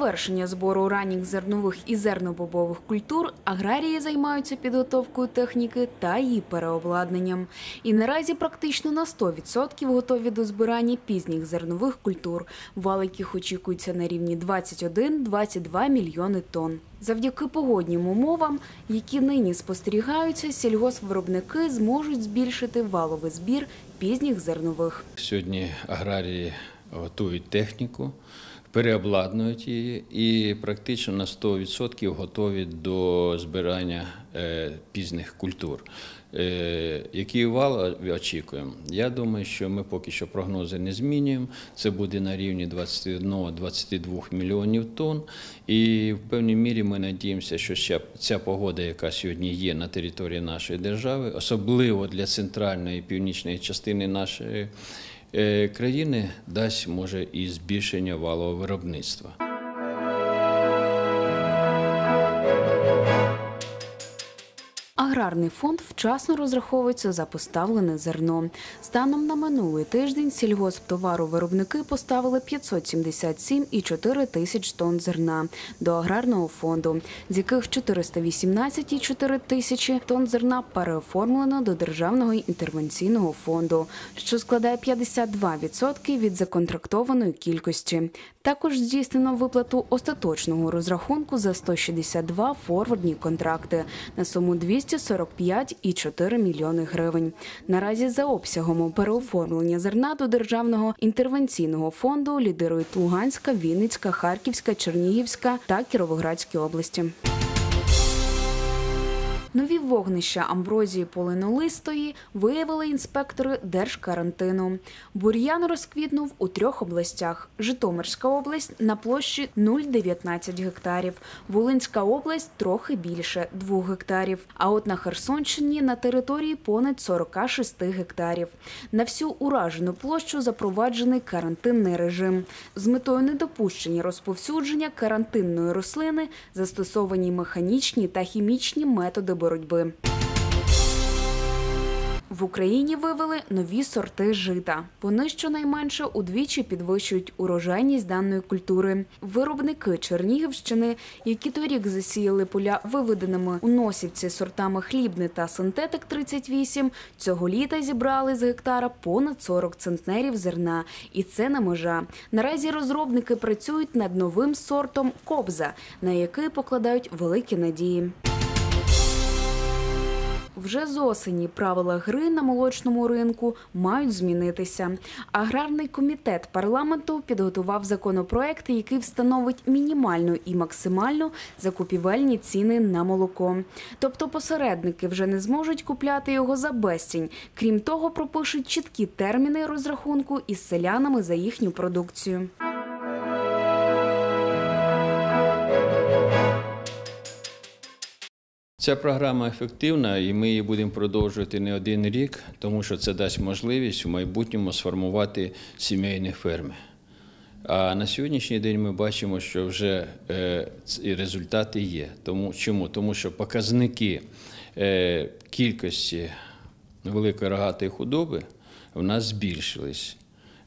Завершення збору ранніх зернових і зернобобових культур аграрії займаються підготовкою техніки та її переобладнанням. І наразі практично на 100% готові до збирання пізніх зернових культур. Вал яких очікується на рівні 21-22 мільйони тонн. Завдяки погоднім умовам, які нині спостерігаються, сільгоспвиробники зможуть збільшити валовий збір пізніх зернових. Сьогодні аграрії готують техніку, переобладнують її і практично на 100% готові до збирання е, пізних культур. Е, Який вал очікуємо? Я думаю, що ми поки що прогнози не змінюємо. Це буде на рівні 21-22 мільйонів тонн. І в певній мірі ми надіємося, що ще ця погода, яка сьогодні є на території нашої держави, особливо для центральної і північної частини нашої країни, дасть може і збільшення валового виробництва. Аграрний фонд вчасно розраховується за поставлене зерно. Станом на минулий тиждень сільгосптоваровиробники поставили 577,4 тисяч тонн зерна до аграрного фонду, з яких 418,4 тисячі тонн зерна переоформлено до Державного інтервенційного фонду, що складає 52% від законтрактованої кількості. Також здійснено виплату остаточного розрахунку за 162 форвардні контракти на суму 245,4 мільйони гривень. Наразі за обсягом переоформлення зерна до державного інтервенційного фонду лідирують Луганська, Вінницька, Харківська, Чернігівська та Кіровоградські області. Нові вогнища амброзії полинолистої виявили інспектори держкарантину. Бур'ян розквітнув у трьох областях: Житомирська область на площі 0,19 гектарів, Волинська область трохи більше 2 гектарів. А от на Херсонщині на території понад 46 гектарів. На всю уражену площу запроваджений карантинний режим. З метою недопущення розповсюдження карантинної рослини застосовані механічні та хімічні методи боротьби. В Україні вивели нові сорти жита. Вони щонайменше удвічі підвищують урожайність даної культури. Виробники Чернігівщини, які торік засіяли поля виведеними у носівці сортами хлібне та синтетик 38, цього літа зібрали з гектара понад 40 центнерів зерна. І це не межа. Наразі розробники працюють над новим сортом кобза, на який покладають великі надії. Вже з осені правила гри на молочному ринку мають змінитися. Аграрний комітет парламенту підготував законопроект, який встановить мінімальну і максимальну закупівельні ціни на молоко. Тобто посередники вже не зможуть купляти його за безцінь. Крім того, пропишуть чіткі терміни розрахунку із селянами за їхню продукцію. Ця програма ефективна, і ми її будемо продовжувати не один рік, тому що це дасть можливість в майбутньому сформувати сімейні ферми. А на сьогоднішній день ми бачимо, що вже е, ці результати є. Тому чому? Тому що показники е, кількості великої рогатої худоби в нас збільшились.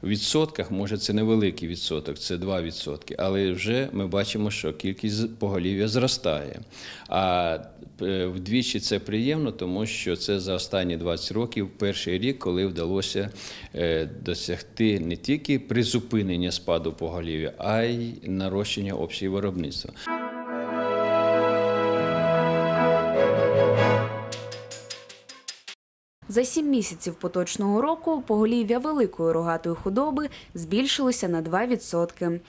Відсотках, може, це невеликий відсоток, це 2%, але вже ми бачимо, що кількість поголів'я зростає. А е, вдвічі це приємно, тому що це за останні 20 років перший рік, коли вдалося е, досягти не тільки призупинення спаду поголів'я, а й нарощення обсягів виробництва. За сім місяців поточного року поголів'я великої рогатої худоби збільшилося на 2%.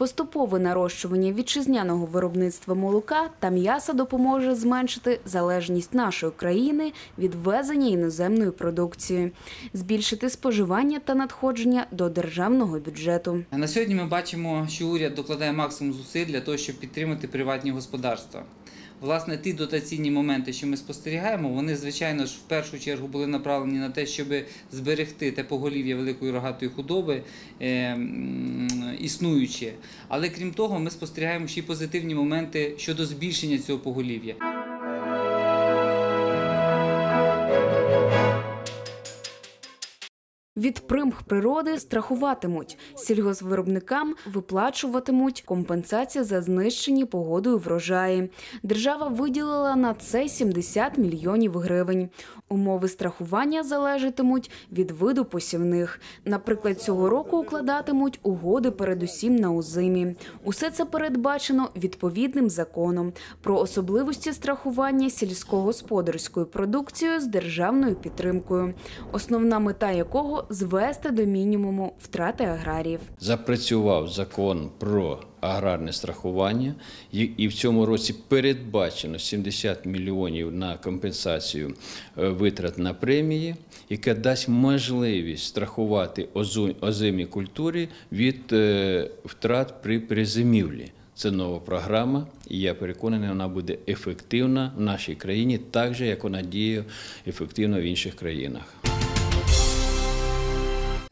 Поступове нарощування вітчизняного виробництва молока та м'яса допоможе зменшити залежність нашої країни від ввезення іноземної продукції, збільшити споживання та надходження до державного бюджету. На сьогодні ми бачимо, що уряд докладає максимум зусиль для того, щоб підтримати приватні господарства. Власне, ті дотаційні моменти, що ми спостерігаємо, вони, звичайно ж, в першу чергу були направлені на те, щоб зберегти те поголів'я великої рогатої худоби е, існуюче. Але крім того, ми спостерігаємо ще й позитивні моменти щодо збільшення цього поголів'я. Від примх природи страхуватимуть. Сільгоспвиробникам виплачуватимуть компенсацію за знищені погодою врожаї. Держава виділила на це 70 мільйонів гривень. Умови страхування залежатимуть від виду посівних. Наприклад, цього року укладатимуть угоди передусім на озимі. Усе це передбачено відповідним законом про особливості страхування сільськогосподарською продукцією з державною підтримкою, основна мета якого звести до мінімуму втрати аграріїв. Запрацював закон про аграрне страхування, і в цьому році передбачено 70 мільйонів на компенсацію е, витрат на премії, яка дасть можливість страхувати озимі культури від е, втрат при призимівлі. Це нова програма, і я переконаний, вона буде ефективна в нашій країні, так же як вона діє ефективно в інших країнах.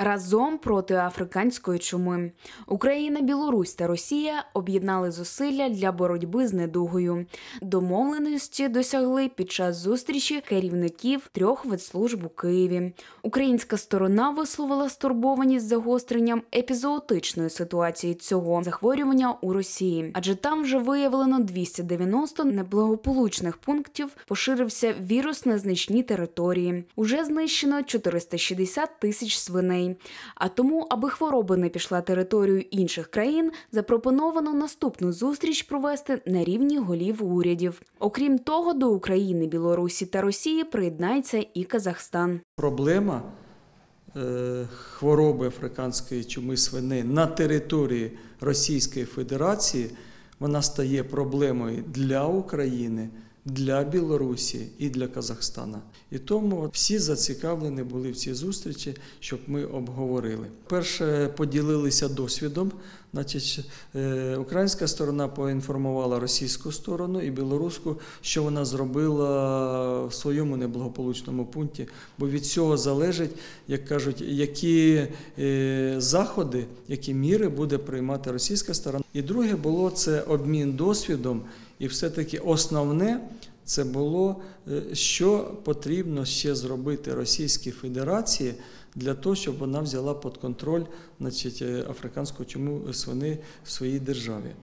Разом проти африканської чуми Україна, Білорусь та Росія об'єднали зусилля для боротьби з недугою. Домовленості досягли під час зустрічі керівників трьох ветслужб у Києві. Українська сторона висловила стурбованість загостренням епізоотичної ситуації цього захворювання у Росії, адже там вже виявлено 290 неблагополучних пунктів. Поширився вірус на значні території. Уже знищено 460 тисяч свиней. А тому, аби хвороба не пішла територію інших країн, запропоновано наступну зустріч провести на рівні голів урядів. Окрім того, до України, Білорусі та Росії приєднається і Казахстан. Проблема е, хвороби африканської чуми свиней на території Російської Федерації вона стає проблемою для України, для Білорусі і для Казахстана. І тому всі зацікавлені були в цій зустрічі, щоб ми обговорили. Перше поділилися досвідом. Значить, е, українська сторона поінформувала російську сторону і білоруську, що вона зробила в своєму неблагополучному пункті, бо від цього залежить, як кажуть, які е, заходи, які міри буде приймати російська сторона. І друге було це обмін досвідом, і все-таки основне. Це було, е, що потрібно ще зробити Російській Федерації для того, щоб вона взяла під контроль значить, е, африканську чуму свини в своїй державі.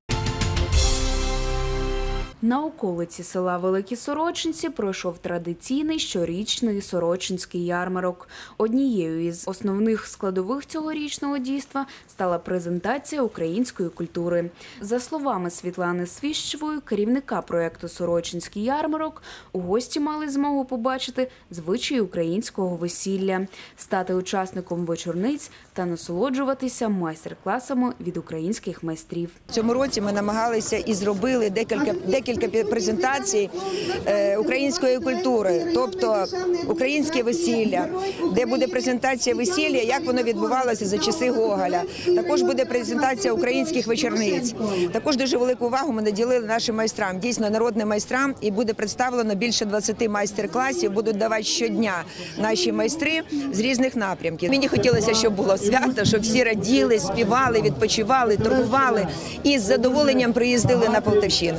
На околиці села Великі Сорочинці пройшов традиційний щорічний сорочинський ярмарок. Однією із основних складових цьогорічного дійства стала презентація української культури. За словами Світлани Свіщевої, керівника проєкту Сорочинський ярмарок, у гості мали змогу побачити звичаї українського весілля, стати учасником вечорниць та насолоджуватися майстер-класами від українських майстрів. В цьому році ми намагалися і зробили декілька декілька презентацій е, української культури, тобто українське весілля, де буде презентація весілля, як воно відбувалося за часи Гоголя. Також буде презентація українських вечорниць. Також дуже велику увагу ми наділили нашим майстрам, дійсно народним майстрам, і буде представлено більше 20 майстер-класів. Будуть давати щодня наші майстри з різних напрямків. Мені хотілося, щоб було свято, щоб всі раділи, співали, відпочивали, торгували і з задоволенням приїздили на Полтавщину.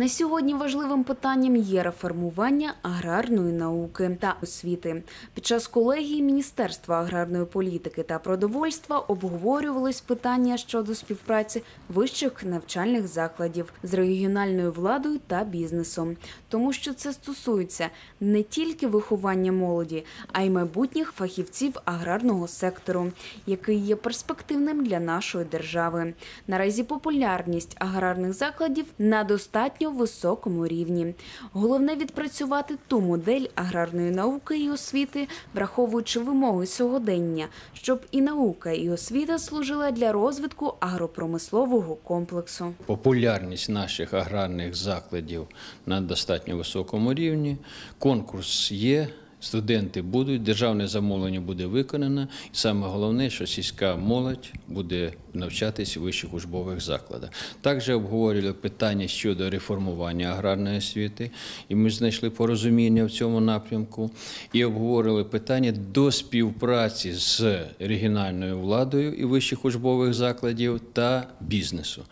На сьогодні важливим питанням є реформування аграрної науки та освіти. Під час колегії Міністерства аграрної політики та продовольства обговорювались питання щодо співпраці вищих навчальних закладів з регіональною владою та бізнесом, тому що це стосується не тільки виховання молоді, а й майбутніх фахівців аграрного сектору, який є перспективним для нашої держави. Наразі популярність аграрних закладів на достатньо високому рівні. Головне відпрацювати ту модель аграрної науки і освіти, враховуючи вимоги сьогодення, щоб і наука, і освіта служила для розвитку агропромислового комплексу. Популярність наших аграрних закладів на достатньо високому рівні. Конкурс є. Студенти будуть, державне замовлення буде виконано, і саме головне, що сільська молодь буде навчатись у вищих учбових закладах. Також обговорювали питання щодо реформування аграрної освіти, і ми знайшли порозуміння в цьому напрямку. І обговорили питання до співпраці з регіональною владою і вищих учбових закладів та бізнесу.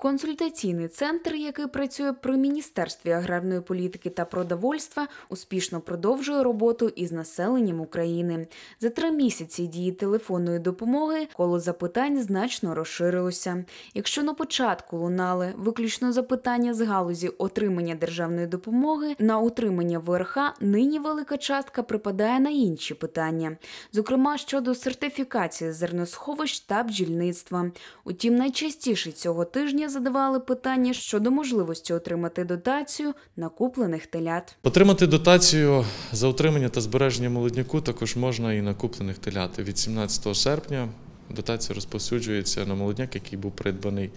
Консультаційний центр, який працює при Міністерстві аграрної політики та продовольства, успішно продовжує роботу із населенням України. За три місяці дії телефонної допомоги коло запитань значно розширилося. Якщо на початку лунали виключно запитання з галузі отримання державної допомоги на утримання ВРХ, нині велика частка припадає на інші питання, зокрема щодо сертифікації зерносховищ та бджільництва. Утім, найчастіше цього тижня задавали питання щодо можливості отримати дотацію на куплених телят. Отримати дотацію за утримання та збереження молодняку також можна і на куплених телят. Від 17 серпня дотація розповсюджується на молодняк, який був придбаний,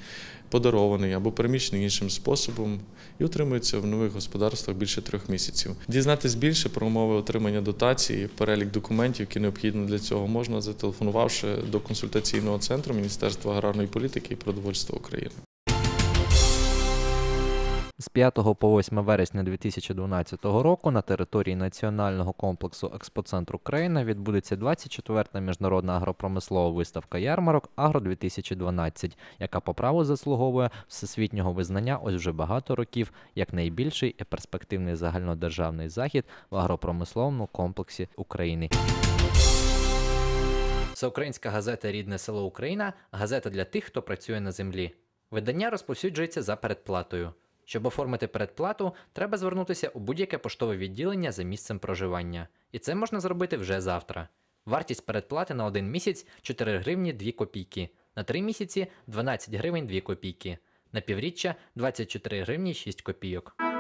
подарований або переміщений іншим способом і утримується в нових господарствах більше трьох місяців. Дізнатись більше про умови отримання дотації, перелік документів, які необхідні для цього, можна зателефонувавши до консультаційного центру Міністерства аграрної політики і продовольства України. З 5 по 8 вересня 2012 року на території Національного комплексу Експоцентр Україна відбудеться 24-та міжнародна агропромислова виставка ярмарок Агро 2012, яка по праву заслуговує всесвітнього визнання ось вже багато років як найбільший і перспективний загальнодержавний захід в агропромисловому комплексі України. Всеукраїнська газета Рідне село Україна газета для тих, хто працює на землі. Видання розповсюджується за передплатою. Щоб оформити передплату, треба звернутися у будь-яке поштове відділення за місцем проживання. І це можна зробити вже завтра. Вартість передплати на один місяць 4 гривні 2 копійки, на 3 місяці 12 гривень 2 копійки, на півріччя 24 гривні 6 копійок.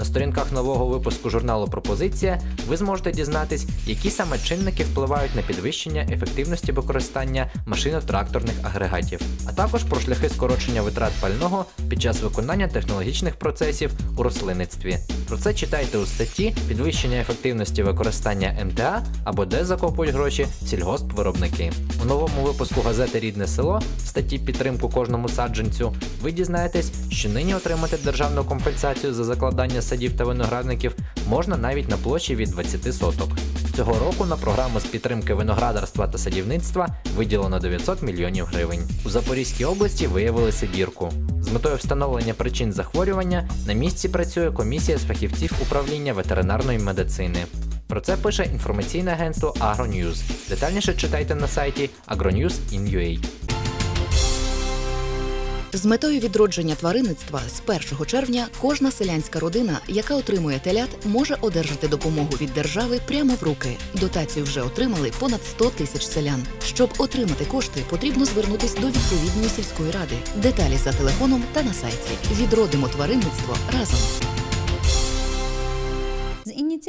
На сторінках нового випуску журналу Пропозиція ви зможете дізнатись, які саме чинники впливають на підвищення ефективності використання машино-тракторних агрегатів, а також про шляхи скорочення витрат пального під час виконання технологічних процесів у рослинництві. Про це читайте у статті Підвищення ефективності використання МТА або де закопують гроші сільгоспвиробники. У новому випуску газети Рідне село в статті Підтримку кожному саджанцю ви дізнаєтесь, що нині отримати державну компенсацію за закладання садів та виноградників можна навіть на площі від 20 соток. Цього року на програму з підтримки виноградарства та садівництва виділено 900 мільйонів гривень. У Запорізькій області виявили сибірку. З метою встановлення причин захворювання на місці працює комісія з фахівців управління ветеринарної медицини. Про це пише інформаційне агентство AgroNews. Детальніше читайте на сайті agronews.in.ua. З метою відродження тваринництва з 1 червня кожна селянська родина, яка отримує телят, може одержати допомогу від держави прямо в руки. Дотацію вже отримали понад 100 тисяч селян. Щоб отримати кошти, потрібно звернутись до відповідної сільської ради. Деталі за телефоном та на сайті. Відродимо тваринництво разом.